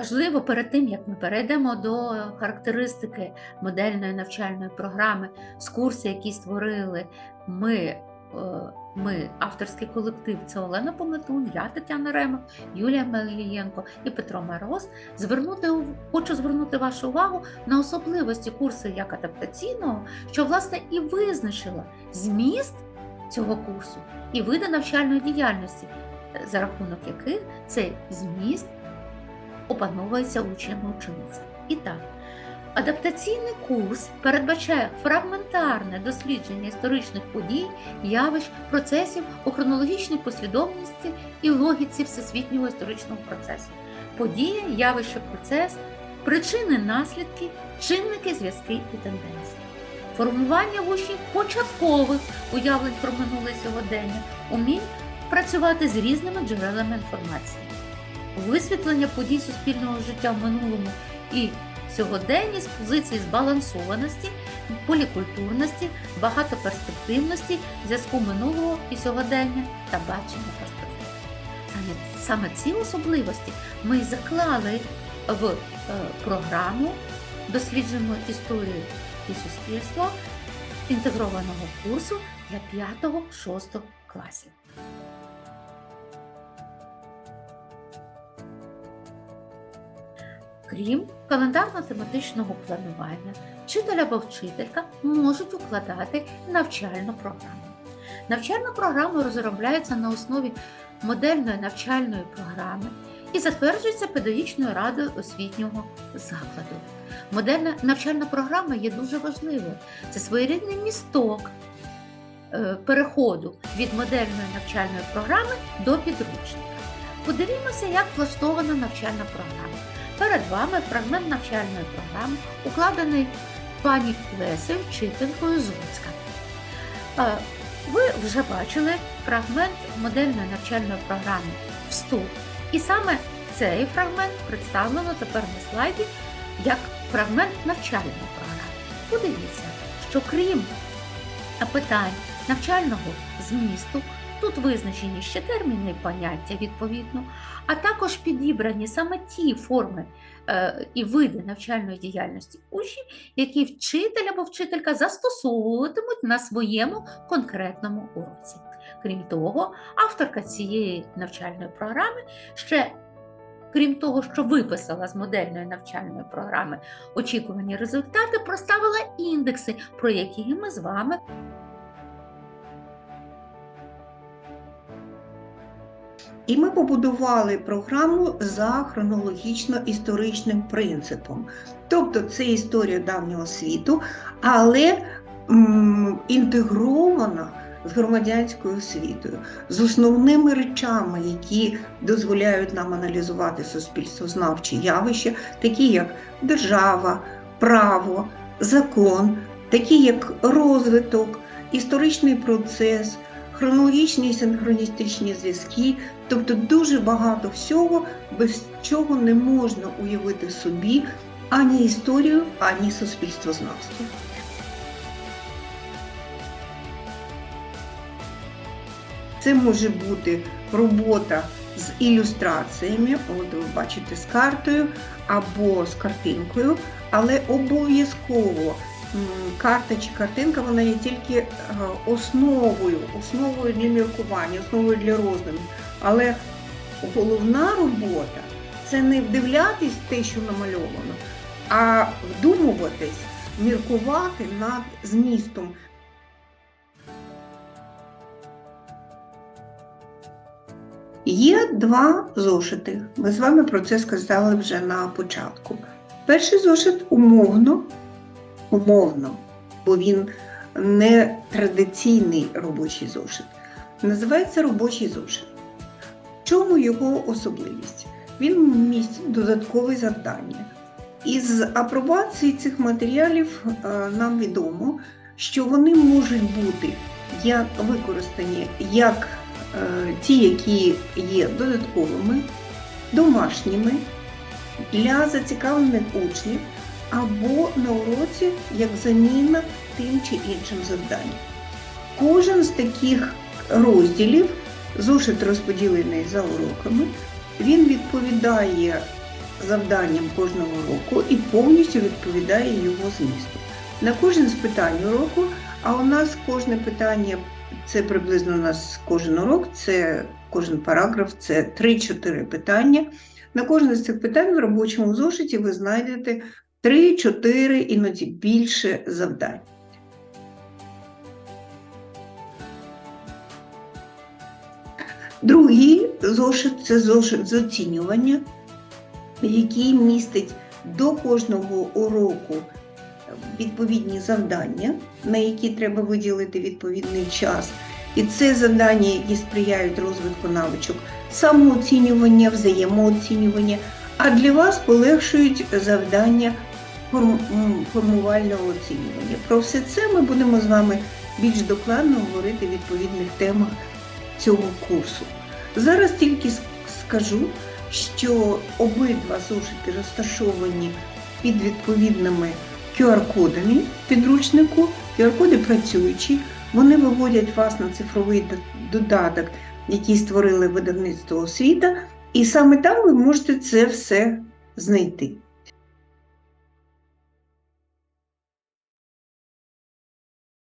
Важливо перед тим, як ми перейдемо до характеристики модельної навчальної програми з курсу, які створили ми, е, ми авторський колектив, це Олена Пометун, я Тетяна Ремах, Юлія Мелієнко і Петро Мороз. Звернути хочу звернути вашу увагу на особливості курсу як адаптаційного, що власне і визначила зміст цього курсу і види навчальної діяльності, за рахунок яких цей зміст опановується учнями ученицями. І так, адаптаційний курс передбачає фрагментарне дослідження історичних подій, явищ, процесів у хронологічній послідовності і логіці всесвітнього історичного процесу. Подія, явище, процес, причини, наслідки, чинники, зв'язки і тенденції. Формування в учнів початкових уявлень про минуле сьогодення, умінь працювати з різними джерелами інформації висвітлення подій суспільного життя в минулому і сьогоденні з позиції збалансованості, полікультурності, багатоперспективності, зв'язку минулого і сьогодення та бачення перспектив. Саме, саме ці особливості ми заклали в е, програму Досліджуємо історію і суспільство інтегрованого курсу для 5-6 класів. Крім календарно-тематичного планування, вчитель або вчителька можуть укладати навчальну програму. Навчальна програма розробляється на основі модельної навчальної програми і затверджується педагогічною радою освітнього закладу. Модельна навчальна програма є дуже важливою. Це своєрідний місток е, переходу від модельної навчальної програми до підручника. Подивімося, як влаштована навчальна програма. Перед вами фрагмент навчальної програми, укладений пані Лесею, вчителькою з Луцька. Е, Ви вже бачили фрагмент модельної навчальної програми Вступ. І саме цей фрагмент представлено тепер на слайді як фрагмент навчальної програми. Подивіться, що крім питань навчального змісту, тут визначені ще терміни поняття відповідно, а також підібрані саме ті форми е, і види навчальної діяльності учнів, які вчитель або вчителька застосовуватимуть на своєму конкретному уроці. Крім того, авторка цієї навчальної програми ще, крім того, що виписала з модельної навчальної програми очікувані результати, проставила індекси, про які ми з вами І ми побудували програму за хронологічно-історичним принципом. Тобто це історія давнього світу, але інтегрована з громадянською освітою, з основними речами, які дозволяють нам аналізувати суспільствознавчі явища, такі як держава, право, закон, такі як розвиток, історичний процес, хронологічні і синхроністичні зв'язки, тобто дуже багато всього, без чого не можна уявити собі ані історію, ані суспільствознавство. Це може бути робота з ілюстраціями, от ви бачите, з картою або з картинкою, але обов'язково карта чи картинка вона є тільки е, основою, основою для міркування, основою для роздумів. Але головна робота це не вдивлятись те, що намальовано, а вдумуватись, міркувати над змістом. Є два зошити. Ми з вами про це сказали вже на початку. Перший зошит умовно, умовно, бо він не традиційний робочий зошит. Називається робочий зошит. В чому його особливість? Він містить додаткові завдання. Із апробації цих матеріалів е, нам відомо, що вони можуть бути як використані як е, ті, які є додатковими, домашніми для зацікавлених учнів або на уроці як заміна тим чи іншим завданням. Кожен з таких розділів, зошит розподілений за уроками, він відповідає завданням кожного року і повністю відповідає його змісту. На кожен з питань уроку, а у нас кожне питання це приблизно у нас кожен урок, це кожен параграф, це 3-4 питання. На кожне з цих питань в робочому зошиті ви знайдете 3-4, іноді більше завдань. Другий зошит це зошит з оцінювання, який містить до кожного уроку відповідні завдання, на які треба виділити відповідний час. І це завдання, які сприяють розвитку навичок самооцінювання, взаємооцінювання, а для вас полегшують завдання формувального оцінювання. Про все це ми будемо з вами більш докладно говорити в відповідних темах цього курсу. Зараз тільки скажу, що обидва зошити розташовані під відповідними QR-кодами підручнику. QR-коди працюючі, вони виводять вас на цифровий додаток, який створили видавництво освіта, і саме там ви можете це все знайти.